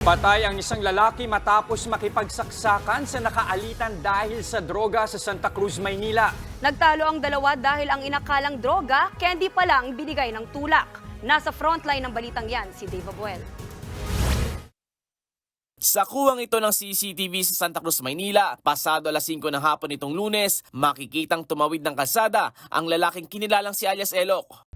Patay ang isang lalaki matapos makipagsaksakan sa nakaalitan dahil sa droga sa Santa Cruz, Maynila. Nagtalo ang dalawa dahil ang inakalang droga, candy pa lang binigay ng tulak. Nasa frontline ng balitang yan si Dave Abuel. Sa kuwang ito ng CCTV sa Santa Cruz, Maynila, pasado alas 5 ng hapon itong lunes, makikitang tumawid ng kalsada ang lalaking kinilalang si alias Elok.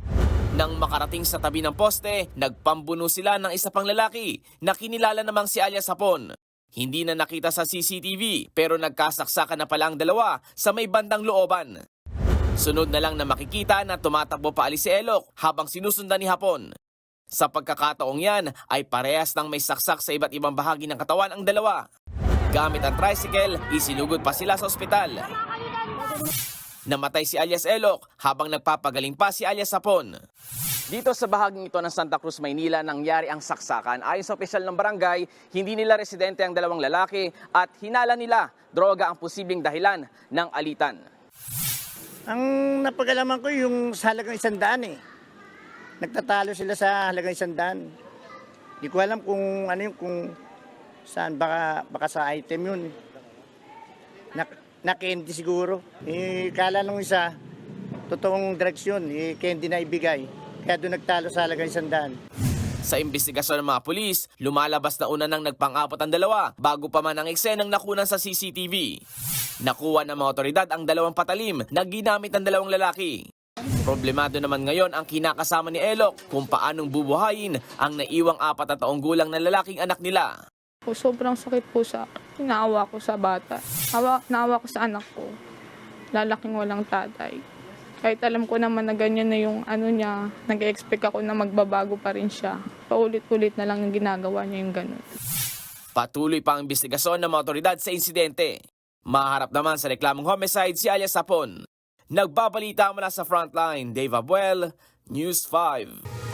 Nang makarating sa tabi ng poste, nagpambuno sila ng isa pang lalaki na kinilala namang si alias Hapon. Hindi na nakita sa CCTV pero nagkasaksakan na pala ang dalawa sa may bandang looban. Sunod na lang na makikita na tumatakbo pa alis si Elok habang sinusundan ni Hapon. Sa pagkakataong yan ay parehas ng may saksak sa iba't ibang bahagi ng katawan ang dalawa. Gamit ang tricycle, isinugod pa sila sa ospital. Namatay si alias Elok habang nagpapagaling pa si alias Hapon. Dito sa bahaging ito ng Santa Cruz, Maynila, nangyari ang saksakan. Ayon sa opisyal ng barangay, hindi nila residente ang dalawang lalaki at hinala nila droga ang posibleng dahilan ng alitan. Ang napagalaman ko yung sa halagang isandaan eh. Nagtatalo sila sa halagang isandaan. Hindi ko alam kung ano yung kung saan baka, baka sa item yun. Na, na siguro. Eh, kala nung isa, totoong drugs yun. Eh, candy na ibigay. Kaya doon nagtalo sa halagang isandaan. Sa investigasyon ng mga pulis, lumalabas na una nang nagpang-apat ang dalawa bago pa man ang eksenang nakunan sa CCTV. Nakuha ng mga otoridad ang dalawang patalim na ginamit ng dalawang lalaki. Problemado naman ngayon ang kinakasama ni Elok kung paanong bubuhayin ang naiwang apat na taong gulang na lalaking anak nila. Po, sobrang sakit po sa akin. Naawa ko sa bata. Hawa, naawa ko sa anak ko. Lalaking walang tatay. Kahit alam ko naman na ganyan na yung ano niya, nag-expect ako na magbabago pa rin siya. Paulit-ulit na lang yung ginagawa niya yung ganun. Patuloy pa ang investigasyon ng mga otoridad sa insidente. Maharap naman sa reklamong homicide si alias Sapon. Nagbabalita mula sa frontline, Dave Abuel, News 5.